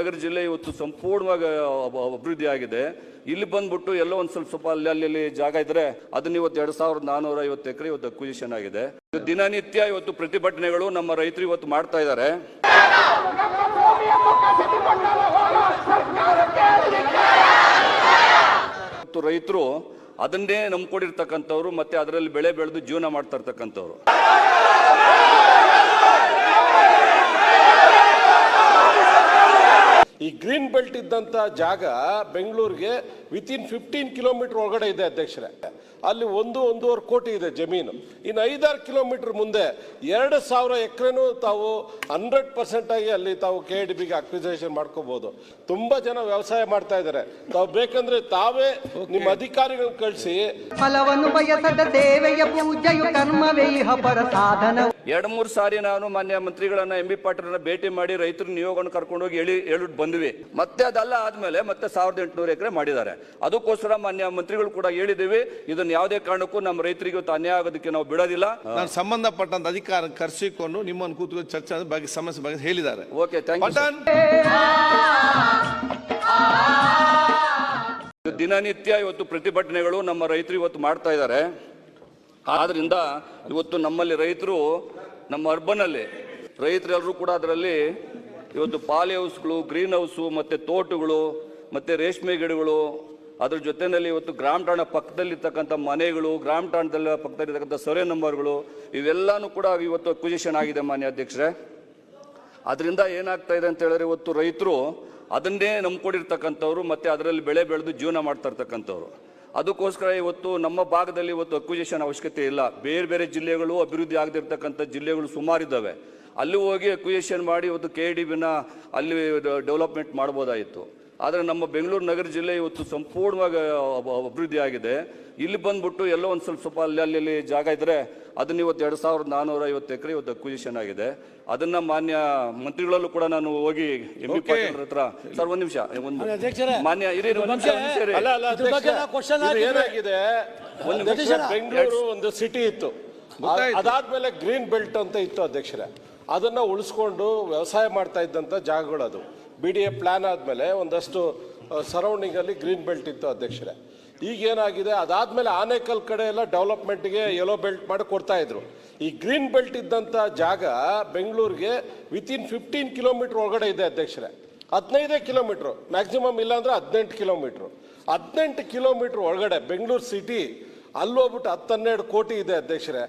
ನಗರ ಜಿಲ್ಲೆ ಇವತ್ತು ಸಂಪೂರ್ಣವಾಗಿ ಅಭಿವೃದ್ಧಿ ಆಗಿದೆ. ಇಲ್ಲಿ ಬಂದ್ಬಿಟ್ಟು ಎಲ್ಲೋ ಒಂದು ಸ್ವಲ್ಪ ಸ್ವಲ್ಪ ಅಲ್ಲಿ ಅಲ್ಲಿ ಜಾಗ ಇದ್ರೆ ಅದನ್ನ ಇವತ್ತು ಎರಡ್ ಸಾವಿರದ ನಾನೂರ ಐವತ್ತು ಎಕರೆ ಇವತ್ತು ಅಕ್ವಿಜಿಷನ್ ಆಗಿದೆ. ದಿನನಿತ್ಯ ಇವತ್ತು ಪ್ರತಿಭಟನೆಗಳು ನಮ್ಮ ರೈತರು ಇವತ್ತು ಮಾಡ್ತಾ ಇದ್ದಾರೆ. ರೈತರು ಅದನ್ನೇ ನಂಬ್ಕೊಂಡಿರ್ತಕ್ಕಂಥವ್ರು ಮತ್ತೆ ಅದರಲ್ಲಿ ಬೆಳೆ ಬೆಳೆದು ಜೀವನ ಮಾಡ್ತಾ ಇರ್ತಕ್ಕಂಥವ್ರು. ಈ ಗ್ರೀನ್ ಬೆಲ್ಟ್ ಇದ್ದಂತ ಜಾಗ ಬೆಂಗಳೂರಿಗೆ ವಿತಿನ್ ಫಿಫ್ಟೀನ್ ಕಿಲೋಮೀಟರ್ ಒಳಗಡೆ ಇದೆ ಅಧ್ಯಕ್ಷರೇ. ಅಲ್ಲಿ ಒಂದು ಒಂದೂವರೆ ಕೋಟಿ ಇದೆ ಜಮೀನು. ಇನ್ನು ಐದಾರು ಕಿಲೋಮೀಟರ್ ಮುಂದೆ ಎರಡು ಸಾವಿರ ಎಕರೆನೂ ತಾವು ಹಂಡ್ರೆಡ್ ಪರ್ಸೆಂಟ್ ಆಗಿ ಅಲ್ಲಿ ತಾವು ಕೆ ಡಿ ಬಿಗೆ ಅಕ್ವಿಸೇಷನ್ ಮಾಡ್ಕೋಬೋದು. ತುಂಬಾ ಜನ ವ್ಯವಸಾಯ ಮಾಡ್ತಾ ಇದ್ದಾರೆ. ತಾವು ಬೇಕಂದ್ರೆ ತಾವೇ ನಿಮ್ಮ ಅಧಿಕಾರಿಗಳನ್ನ ಕಳಿಸಿ ಫಲವನ್ನು ಬಯಸದ ಸೇವೆಯ ಪೂಜೆಯು ಕರ್ಮವೇ ಇಹ ಪರ ಸಾಧನ ಎರಡು ಮೂರು ಸಾರಿ ನಾನು ಮಾನ್ಯ ಮಂತ್ರಿಗಳನ್ನ ಎಂ ಬಿ ಪಾಟೀಲ್ನ ಭೇಟಿ ಮಾಡಿ ರೈತರ ನಿಯೋಗವನ್ನು ಕರ್ಕೊಂಡೋಗಿ ಹೇಳಿ ಹೇಳ್ಬಿಟ್ಟು ಬಂದ್ವಿ. ಮತ್ತೆ ಅದಲ್ಲ ಆದ್ಮೇಲೆ ಮತ್ತೆ ಸಾವಿರದ ಎಂಟುನೂರು ಎಕರೆ ಮಾಡಿದ್ದಾರೆ. ಅದಕ್ಕೋಸ್ಕರ ಮಾನ್ಯ ಮಂತ್ರಿಗಳು ಕೂಡ ಹೇಳಿದ್ದೀವಿ ಇದನ್ನು ಯಾವುದೇ ಕಾರಣಕ್ಕೂ ನಮ್ಮ ರೈತರಿಗೆ ಇವತ್ತು ಅನ್ಯಾಯ ಆಗೋದಕ್ಕೆ ನಾವು ಬಿಡೋದಿಲ್ಲ. ನಾನು ಸಂಬಂಧಪಟ್ಟಂತ ಅಧಿಕಾರ ಕರೆಸಿಕೊಂಡು ನಿಮ್ಮನ್ನು ಕೂತ್ಕೊಂಡು ಚರ್ಚೆ ಬಗ್ಗೆ ಸಮಸ್ಯೆ ಬಗ್ಗೆ ಹೇಳಿದ್ದಾರೆ. ಓಕೆ ಥ್ಯಾಂಕ್ ಯು ದಿನನಿತ್ಯ ಇವತ್ತು ಪ್ರತಿಭಟನೆಗಳು ನಮ್ಮ ರೈತರು ಇವತ್ತು ಮಾಡ್ತಾ ಇದ್ದಾರೆ. ಆದ್ರಿಂದ ಇವತ್ತು ನಮ್ಮಲ್ಲಿ ರೈತರು ನಮ್ಮ ಅರ್ಬನಲ್ಲಿ ರೈತರೆಲ್ಲರೂ ಕೂಡ ಅದರಲ್ಲಿ ಇವತ್ತು ಪಾಲಿ ಹೌಸ್ಗಳು, ಗ್ರೀನ್ ಹೌಸು, ಮತ್ತೆ ತೋಟಗಳು, ಮತ್ತೆ ರೇಷ್ಮೆ ಗಿಡಗಳು, ಅದ್ರ ಜೊತೆಯಲ್ಲಿ ಇವತ್ತು ಗ್ರಾಮ ಠಾಣ ಪಕ್ಕದಲ್ಲಿರ್ತಕ್ಕಂಥ ಮನೆಗಳು, ಗ್ರಾಮ ಠಾಣದಲ್ಲಿ ಪಕ್ಕದಲ್ಲಿರ್ತಕ್ಕಂಥ ಸೊರೆ ನಂಬರ್ಗಳು ಇವೆಲ್ಲಾನು ಕೂಡ ಇವತ್ತು ಅಕ್ವಿಸಿಷನ್ ಆಗಿದೆ ಮಾನ್ಯ ಅಧ್ಯಕ್ಷರೇ. ಅದರಿಂದ ಏನಾಗ್ತಾ ಇದೆ ಅಂತ ಹೇಳಿದ್ರೆ ಇವತ್ತು ರೈತರು ಅದನ್ನೇ ನಂಬ್ಕೊಂಡಿರ್ತಕ್ಕಂಥವ್ರು, ಮತ್ತೆ ಅದರಲ್ಲಿ ಬೆಳೆ ಬೆಳೆದು ಜೀವನ ಮಾಡ್ತಾ ಇರ್ತಕ್ಕಂಥವ್ರು. ಅದಕ್ಕೋಸ್ಕರ ಇವತ್ತು ನಮ್ಮ ಭಾಗದಲ್ಲಿ ಇವತ್ತು ಅಕ್ವಿಜೇಷನ್ ಅವಶ್ಯಕತೆ ಇಲ್ಲ. ಬೇರೆ ಬೇರೆ ಜಿಲ್ಲೆಗಳು ಅಭಿವೃದ್ಧಿ ಆಗದಿರ್ತಕ್ಕಂಥ ಜಿಲ್ಲೆಗಳು ಸುಮಾರಿದ್ದಾವೆ ಅಲ್ಲಿ ಹೋಗಿ ಅಕ್ವಿಜೇಷನ್ ಮಾಡಿ ಇವತ್ತು ಕೆ ಡಿ ಬಿನ ಅಲ್ಲಿ ಡೆವಲಪ್ಮೆಂಟ್ ಮಾಡ್ಬೋದಾಯಿತು. ಆದರೆ ನಮ್ಮ ಬೆಂಗಳೂರು ನಗರ ಜಿಲ್ಲೆ ಇವತ್ತು ಸಂಪೂರ್ಣವಾಗಿ ಅಭಿವೃದ್ಧಿ ಆಗಿದೆ. ಇಲ್ಲಿ ಬಂದ್ಬಿಟ್ಟು ಎಲ್ಲೋ ಒಂದು ಸ್ವಲ್ಪ ಸ್ವಲ್ಪ ಅಲ್ಲಿ ಅಲ್ಲಿ ಅಲ್ಲಿ ಜಾಗ ಇದ್ದರೆ ಅದನ್ನ ಇವತ್ತು ಎರಡು ಸಾವಿರದ ನಾನ್ನೂರ ಐವತ್ತು ಎಕರೆ ಇವತ್ತು ಅಕ್ವಿಜಿಷನ್ ಆಗಿದೆ. ಅದನ್ನ ಮಾನ್ಯ ಮಂತ್ರಿಗಳಲ್ಲೂ ಕೂಡ ನಾನು ಹೋಗಿ ಎಂ ಪಿ ಪಾಟೀಲ್ ಹತ್ರ ಸರ್ ಒಂದು ನಿಮಿಷ ಒಂದು ಅಧ್ಯಕ್ಷರೇ, ಮಾನ್ಯ ಇರಿ ಒಂದ್ ನಿಮಿಷ, ಬೆಂಗಳೂರು ಒಂದು ಸಿಟಿ ಇತ್ತು. ಅದಾದ್ಮೇಲೆ ಗ್ರೀನ್ ಬೆಲ್ಟ್ ಅಂತ ಇತ್ತು ಅಧ್ಯಕ್ಷರೇ. ಅದನ್ನ ಉಳಿಸ್ಕೊಂಡು ವ್ಯವಸಾಯ ಮಾಡ್ತಾ ಇದ್ದಂತ ಜಾಗಗಳು ಅದು ಬಿ ಡಿ ಎ ಪ್ಲ್ಯಾನ್ ಆದಮೇಲೆ ಒಂದಷ್ಟು ಸರೌಂಡಿಂಗಲ್ಲಿ ಗ್ರೀನ್ ಬೆಲ್ಟ್ ಇತ್ತು ಅಧ್ಯಕ್ಷರೇ. ಈಗ ಏನಾಗಿದೆ ಅದಾದ್ಮೇಲೆ ಆನೇಕಲ್ ಕಡೆ ಎಲ್ಲ ಡೆವಲಪ್ಮೆಂಟ್ಗೆ ಯೆಲೋ ಬೆಲ್ಟ್ ಮಾಡಿ ಕೊಡ್ತಾ ಇದ್ರು. ಈ ಗ್ರೀನ್ ಬೆಲ್ಟ್ ಇದ್ದಂಥ ಜಾಗ ಬೆಂಗಳೂರಿಗೆ ವಿತಿನ್ ಫಿಫ್ಟೀನ್ ಕಿಲೋಮೀಟರ್ ಒಳಗಡೆ ಇದೆ ಅಧ್ಯಕ್ಷರೇ. ಹದಿನೈದೇ ಕಿಲೋಮೀಟ್ರು ಮ್ಯಾಕ್ಸಿಮಮ್ ಇಲ್ಲಾಂದ್ರೆ ಹದಿನೆಂಟು ಕಿಲೋಮೀಟ್ರು ಹದಿನೆಂಟು ಕಿಲೋಮೀಟ್ರ್ ಒಳಗಡೆ ಬೆಂಗಳೂರು ಸಿಟಿ ಅಲ್ಲೋಗ್ಬಿಟ್ಟು ಹತ್ತು ಹತ್ತನ್ನೆರಡು ಕೋಟಿ ಇದೆ ಅಧ್ಯಕ್ಷರೇ.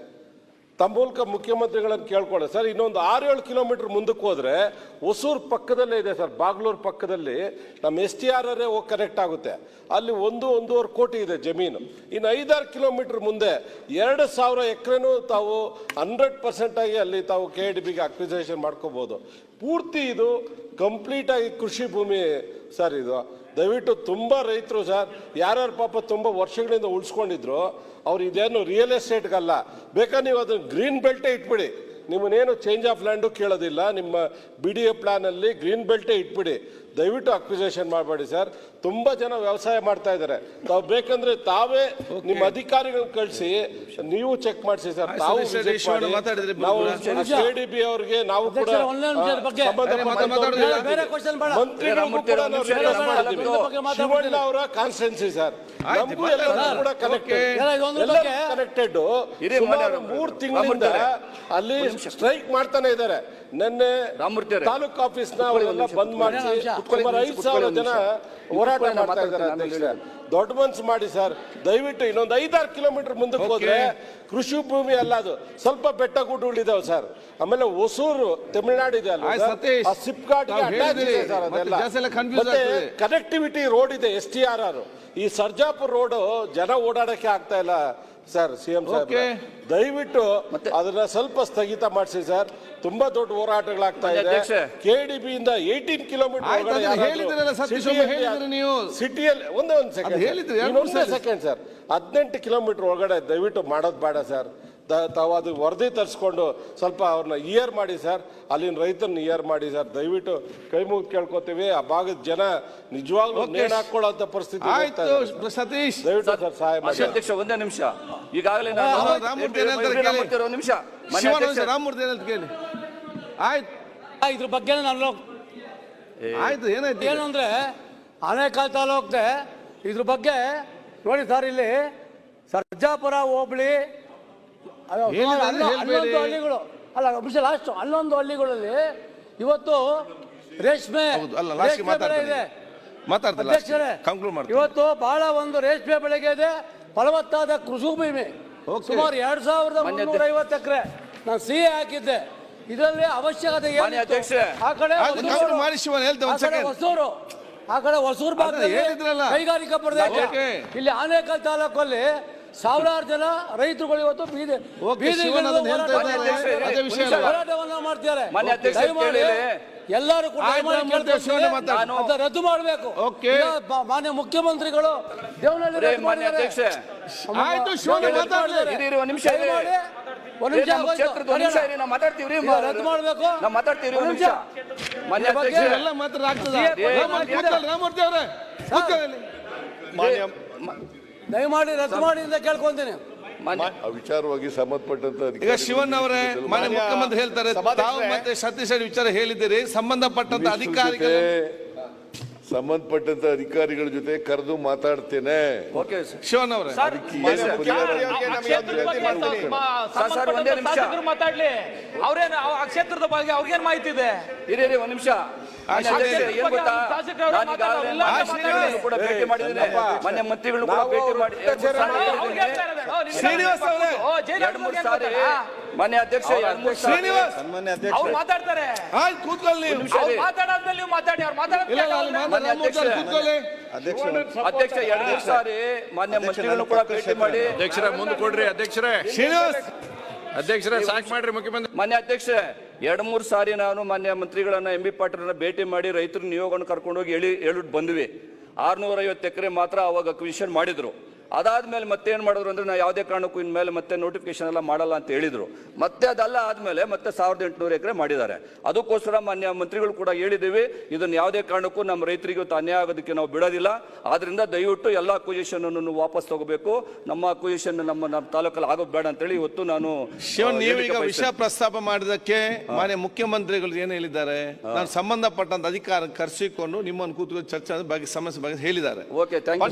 ತಮ್ಮ ಮೂಲಕ ಮುಖ್ಯಮಂತ್ರಿಗಳನ್ನು ಕೇಳ್ಕೊಳ್ಳಿ. ಸರ್, ಇನ್ನೊಂದು ಆರು ಏಳು ಕಿಲೋಮೀಟರ್ ಮುಂದಕ್ಕೆ ಹೋದರೆ ಹೊಸೂರು ಪಕ್ಕದಲ್ಲೇ ಇದೆ ಸರ್, ಬಾಗ್ಲೂರು ಪಕ್ಕದಲ್ಲಿ ನಮ್ಮ ಎಸ್ ಟಿ ಆರ್ ಹೋಗಿ ಕನೆಕ್ಟ್ ಆಗುತ್ತೆ. ಅಲ್ಲಿ ಒಂದು, ಒಂದೂವರೆ ಕೋಟಿ ಇದೆ ಜಮೀನು. ಇನ್ನು ಐದಾರು ಕಿಲೋಮೀಟರ್ ಮುಂದೆ ಎರಡು ಸಾವಿರ ಎಕರೆನೂ ತಾವು ಹಂಡ್ರೆಡ್ ಪರ್ಸೆಂಟಾಗಿ ಅಲ್ಲಿ ತಾವು ಕೆ ಡಿ ಬಿಗೆ ಅಕ್ವಿಸೇಷನ್ ಮಾಡ್ಕೋಬಹುದು ಪೂರ್ತಿ ಇದು ಕಂಪ್ಲೀಟ್ ಆಗಿ ಕೃಷಿ ಭೂಮಿ ಸರ್ ಇದು. ದಯವಿಟ್ಟು ತುಂಬ ರೈತರು ಸರ್, ಯಾರ್ಯಾರು ಪಾಪ ತುಂಬ ವರ್ಷಗಳಿಂದ ಉಳಿಸ್ಕೊಂಡಿದ್ರು, ಅವ್ರು ಇದೇನು ರಿಯಲ್ ಎಸ್ಟೇಟ್ಗಲ್ಲ ಬೇಕಾದ್ರೆ ನೀವು ಅದನ್ನ ಗ್ರೀನ್ ಬೆಲ್ಟೇ ಇಟ್ಬಿಡಿ. ನಿಮ್ಮನ್ನೇನು ಚೇಂಜ್ ಆಫ್ ಲ್ಯಾಂಡು ಕೇಳೋದಿಲ್ಲ ನಿಮ್ಮ ಬಿ ಡಿ ಎ ಪ್ಲಾನಲ್ಲಿ ಗ್ರೀನ್ ಬೆಲ್ಟೇ ಇಟ್ಬಿಡಿ. ದಯವಿಟ್ಟು ಅಕ್ವಿಸೇಷನ್ ಮಾಡಬೇಡಿ ಸರ್ ತುಂಬ ಜನ ವ್ಯವಸಾಯ ಮಾಡ್ತಾ ಇದ್ದಾರೆ. ತಾವು ಬೇಕಂದ್ರೆ ತಾವೇ ನಿಮ್ಮ ಅಧಿಕಾರಿಗಳನ್ನ ಕಳಿಸಿ ನೀವು ಚೆಕ್ ಮಾಡಿಸಿ ಸರ್ ತಾವು? ಕೆ ಡಿ ಬಿ ಅವ್ರಿಗೆ ನಾವು ಕೂಡ. ಮಂತ್ರಿಗಳಿಗೂ ಕೂಡ ನಾವು ಮಾಡಿದ್ದೀವಿ. ಶಿವಣ್ಣ ಅವರ ಕಾನ್ಸ್ಟೆನ್ಸಿ ಸರ್ ನಮಗೂ ಮಾತಾಡಿ. ಎಲ್ಲರಿಗೂ ಕೂಡ ಕನೆಕ್ಟೆಡ್ ಕನೆಕ್ಟೆಡ್ ಇರಿ, ಸುಮಾರು ಮೂರು ತಿಂಗಳಿಂದ ಅಲ್ಲಿ ಸ್ಟ್ರೈಕ್ ಮಾಡ್ತಾನೆ ಇದ್ದಾರೆ. ನಿನ್ನೆ ತಾಲೂಕ್ ಆಫೀಸ್ನ ಅವರೆಲ್ಲ ಬಂದ್ ಮಾಡಿಸಿ. ಸುಮಾರು ಐದು ಸಾವಿರ ಜನ ಹೋರಾಟ ಮಾಡ್ತಾ ಇದ್ದಾರೆ ದೊಡ್ಡ ಮನ್ಸು ಮಾಡಿ ಸರ್ ದಯವಿಟ್ಟು ಇನ್ನೊಂದು ಐದಾರು ಕಿಲೋಮೀಟರ್ ಮುಂದಕ್ಕೆ ಹೋದ್ರೆ ಕೃಷಿ ಭೂಮಿ ಅಲ್ಲ ಅದು. ಸ್ವಲ್ಪ ಬೆಟ್ಟ ಗುಡ್ಡಗಳಿದಾವೆ ಸರ್. ಆಮೇಲೆ ಹೊಸೂರು ತಮಿಳ್ನಾಡು ಇದೆ ಅಲ್ಲ ಸಿಪ್ಕಾಟ್ ಮತ್ತೆ ಕನೆಕ್ಟಿವಿಟಿ ರೋಡ್ ಇದೆ ಎಸ್ ಟಿ ಆರ್ ಆರ್ ಈ ಸರ್ಜಾಪುರ್ ರೋಡ್ ಜನ ಓಡಾಡಕ್ಕೆ ಆಗ್ತಾ ಇಲ್ಲ. ಸರ್ ಸಿ ಎಂ ಸರ್ ದಯವಿಟ್ಟು ಅದನ್ನ ಸ್ವಲ್ಪ ಸ್ಥಗಿತ ಮಾಡಿಸಿ ಸರ್. ತುಂಬಾ ದೊಡ್ಡ ಹೋರಾಟಗಳಾಗ್ತಾ ಇದೆ. ಕೆ ಡಿ ಬಿ ಇಂದ ಏಯ್ಟೀನ್ ಕಿಲೋಮೀಟರ್ ನೀವು. ಸಿಟಿಯಲ್ಲಿ ಒಂದೇ ಒಂದು ಸೆಕೆಂಡ್ ಸೆಕೆಂಡ್ ಸರ್. ಹದಿನೆಂಟು ಕಿಲೋಮೀಟರ್ ಒಳಗಡೆ ದಯವಿಟ್ಟು ಮಾಡೋದು ಬೇಡ ಸರ್. ತಾವು ಅದು ವರದಿ ತರಿಸ್ಕೊಂಡು ಸ್ವಲ್ಪ ಅವ್ರನ್ನ ಇಯರ್ ಮಾಡಿ ಸರ್ ಅಲ್ಲಿನ ರೈತರನ್ನ ಇಯರ್ ಮಾಡಿ ಸರ್ ದಯವಿಟ್ಟು ಕೈ ಮುಗಿದು ಕೇಳ್ಕೊತೀವಿ. ಆ ಭಾಗದ ಜನ ನಿಜವಾಗ್ಲೂ. ನೇಣು ಹಾಕೊಳ್ಳೋ ಪರಿಸ್ಥಿತಿ. ಸತೀಶ್. ದಯವಿಟ್ಟು ಸರ್ ಸಹಾಯ ಮಾಡಿ. ಅಧ್ಯಕ್ಷ ಒಂದೇ ನಿಮಿಷ. ಈಗಾಗಲೇ ನಿಮಿಷ. ರಾಮಮೂರ್ತಿ ಏನಂತ ಕೇಳಿ. ಆಯ್ತು. ಇದ್ರ ಬಗ್ಗೆ ನಾನು ಆಯ್ತು ಏನಾಯ್ತು? ಏನು ಅಂದ್ರೆ ಆನೇಕಲ್ ತಾಲೂಕ್ದೆ ಇದ್ರ ಬಗ್ಗೆ ನೋಡಿ ಸರ್ ಇಲ್ಲಿ ಸರ್ಜಾಪುರ ಹೋಬಳಿ ಹನ್ನೊಂದು ಹಳ್ಳಿಗಳು. ಅಲ್ಲ ಮುಂಚೆ ಲಾಸ್ಟ್ ಹನ್ನೊಂದು ಹಳ್ಳಿಗಳಲ್ಲಿ ಇವತ್ತು ರೇಷ್ಮೆ ಇದೆ. ಇವತ್ತು ಬಹಳ ಒಂದು ರೇಷ್ಮೆ ಬೆಳೆಗೆ ಇದೆ. ಫಲವತ್ತಾದ ಕೃಷಿ ಭೂಮಿ. ಸುಮಾರು ಎರಡ್ ಸಾವಿರದ ಮುನ್ನೂರ ಐವತ್ತು ಎಕರೆ. ನಾನು ಸಿ ಹಾಕಿದ್ದೆ. ಇದರಲ್ಲಿ ಅವಶ್ಯಕತೆ? ಆ ಕಡೆ ಹೊಸೂರು, ಆ ಒಂದ್ ಕಡೆ ಹೊಸೂರು. ಆ ಕಡೆ ಹೊಸೂರು ಭಾಗದಲ್ಲಿ. ಕೈಗಾರಿಕಾ ಪ್ರದೇಶ. ಇಲ್ಲಿ ಆನೇಕಲ್ ತಾಲೂಕಲ್ಲಿ ಸಾವಿರಾರು ಜನ ರೈತರುಗಳು ಇವತ್ತು ಬೀದಿ ಬೀದಿ ಶಿವನ್ ಅದನ್ನ ಹೇಳ್ತಾ ಇದ್ದಾರೆ. ಅದೇ ವಿಷಯ ಅಲ್ವಾ? ಹೋರಾಟವನ್ನ ಮಾಡ್ತಾರೆ ಮಾನ್ಯ ಅಧ್ಯಕ್ಷರೇ, ದಯಮಾಡಿ ಎಲ್ಲರೂ ಕೂಡ ಅದನ್ನ ರದ್ದು ಮಾಡಬೇಕು. ಮಾನ್ಯ ಮುಖ್ಯಮಂತ್ರಿಗಳು ದೇವನಹಳ್ಳಿ ಮಾನ್ಯ. ಆಯ್ತು, ಶಿವನೇ ಒಂದ್ ನಿಮಿಷ ಒಂದ್ ನಿಮಿಷ ನಮ್ಮ ಆಗೋಯ್ತು. ಕ್ಷೇತ್ರದ ಒಂದ್ ನಿಮಿಷ ಇರಿ, ನಾವು ಮಾತಾಡ್ತೀವ್ರಿ ರದ್ದು ಮಾಡ್ಬೇಕು. ನಾವು ಮಾತಾಡ್ತೀವ್ರಿ ಒಂದ್ ಒಂದ್ ನಿಮಿಷ. ಮಾನ್ಯ ಎಲ್ಲ ಮಾತ್ರ ಆಗ್ತದ. ರಾಮಮೂರ್ತಿ ಅವರೇ. ಮಾನ್ಯ ದಯಮಾಡಿ ರದ್ದು ಮಾಡಿ ಅಂತ ಕೇಳ್ಕೊಂತೀನಿ. ವಿಚಾರವಾಗಿ ಸಂಬಂಧಪಟ್ಟಂತ ಈಗ ಶಿವನ್ ಅವರೇ ಮಾನ್ಯ ಮುಖ್ಯಮಂತ್ರಿ ಹೇಳ್ತಾರೆ ತಾವು ಮತ್ತೆ ಸತೀಶ್ ವಿಚಾರ ಹೇಳಿದ್ದೀರಿ ಸಂಬಂಧಪಟ್ಟಂತ ಅಧಿಕಾರಿಗಳು ಸಂಬಂಧಪಟ್ಟಂತ ಅಧಿಕಾರಿಗಳ ಜೊತೆ ಕರೆದು ಮಾತಾಡ್ತೇನೆ. Okay sir. ಶಿವನ್ ಅವರೇ. ಅದಕ್ಕೆ ಏನು ಪರಿಹಾರ ಸರ್, ಸರ್, ಒಂದೇ ನಿಮಿಷ. ಶಾಸಕರು ಮಾತಾಡ್ಲಿ. ಅವ್ರೇನು ಆ ಆ ಕ್ಷೇತ್ರದ ಬಗ್ಗೆ ಅವ್ರಿಗೇನ್ ಮಾಹಿತಿ ಇದೆ? ಇರಿ ಇರಿ ಒಂದ್ ನಿಮಿಷ. ಕೂಡ ಭೇಟಿ ಮಾಡಿದ್ದೇನೆ. ಮಾನ್ಯ ಮಂತ್ರಿಗಳನ್ನು ಕೂಡ ಭೇಟಿ ಮಾಡಿ ಶ್ರೀನಿವಾಸ್ ಎರಡು ಮೂರು ಸಾರಿ? ಮಾನ್ಯ ಅಧ್ಯಕ್ಷ ಶ್ರೀನಿವಾಸ್ ಅವ್ರು ಮಾತಾಡ್ತಾರೆ. ಕೂತ್ಕೊಳ್ಳಿ ಮಾತಾಡಾದ್ಮೇಲೆ ಮಾತಾಡಿ ಅವ್ರು ಮಾತಾಡ್ತಾರೆ ಅಧ್ಯಕ್ಷ. ಎರಡು ಸಾರಿ ಮಾನ್ಯ ಮಂತ್ರಿಗಳನ್ನು ಕೂಡ ಭೇಟಿ ಮಾಡಿ. ಅಧ್ಯಕ್ಷರೇ ಮುಂದೆ ಕೊಡ್ರಿ ಅಧ್ಯಕ್ಷರೇ. ಶ್ರೀನಿವಾಸ್ ಅಧ್ಯಕ್ಷರೇ ಸಾಕ್ ಮಾಡ್ರಿ ಮುಖ್ಯಮಂತ್ರಿ. ಮಾನ್ಯ ಅಧ್ಯಕ್ಷ ಎರಡು ಮೂರು ಸಾರಿ ನಾನು ಮಾನ್ಯ ಮಂತ್ರಿಗಳನ್ನ ಎಂ ಬಿ ಪಾಟೀಲ್ ಭೇಟಿ ಮಾಡಿ ರೈತರ ನಿಯೋಗವನ್ನು ಕರ್ಕೊಂಡೋಗಿ ಹೇಳಿ ಹೇಳಿ ಬಂದ್ವಿ. ಆರ್ನೂರ ಐವತ್ತು ಎಕರೆ ಮಾತ್ರ ಅವಾಗ ಅಕ್ವಿಷನ್ ಮಾಡಿದ್ರು. ಅದಾದ್ಮೇಲೆ ಮತ್ತೆ ಏನು ಮಾಡಿದ್ರು ಅಂದ್ರೆ ನಾವು ಯಾವುದೇ ಕಾರಣಕ್ಕೂ ಇನ್ಮೇಲೆ ಮತ್ತೆ ನೋಟಿಫಿಕೇಶನ್ ಎಲ್ಲ ಮಾಡಲ್ಲ ಅಂತ ಹೇಳಿದರು. ಮತ್ತೆ ಅದಲ್ಲ ಆದಮೇಲೆ ಮತ್ತೆ ಸಾವಿರದ ಎಂಟುನೂರು ಎಕರೆ ಮಾಡಿದ್ದಾರೆ. ಅದಕ್ಕೋಸ್ಕರ ಮಾನ್ಯ ಮಂತ್ರಿಗಳು ಕೂಡ ಹೇಳಿದ್ದೀವಿ ಇದನ್ನ ಯಾವುದೇ ಕಾರಣಕ್ಕೂ ನಮ್ಮ ರೈತರಿಗೆ ಅನ್ಯಾಯ ಆಗೋದಕ್ಕೆ ನಾವು ಬಿಡೋದಿಲ್ಲ. ಆದ್ದರಿಂದ ದಯವಿಟ್ಟು ಎಲ್ಲ ಅಕ್ವಿಜೇಷನನ್ನು ಅನ್ನು ವಾಪಸ್ ತಗೋಬೇಕು. ನಮ್ಮ ಅಕ್ವಿಜೇಷನ್ ನಮ್ಮ ನಮ್ಮ ತಾಲೂಕಲ್ಲಿ ಆಗೋದು ಬೇಡ ಅಂತೇಳಿ ಇವತ್ತು ನಾನು ಶಿವನ್ ಆ, ನೀವು ಹೇಳಿಕೆ ಈಗ ಬಯಸ್ತೇನೆ. ವಿಷಯ ಪ್ರಸ್ತಾಪ ಮಾಡಿದಕ್ಕೆ ಮಾನ್ಯ ಮುಖ್ಯಮಂತ್ರಿಗಳು ಏನು ಹೇಳಿದ್ದಾರೆ? ನಾನು ಸಂಬಂಧಪಟ್ಟಂತ ಅಧಿಕಾರ ಕರೆಸಿಕೊಂಡು ನಿಮ್ಮನ್ನು ಕೂತ್ಕೊಂಡು ಚರ್ಚೆ ಬಗ್ಗೆ ಸಮಸ್ಯೆ ಬಗ್ಗೆ ಹೇಳಿದ್ದಾರೆ. Okay thank you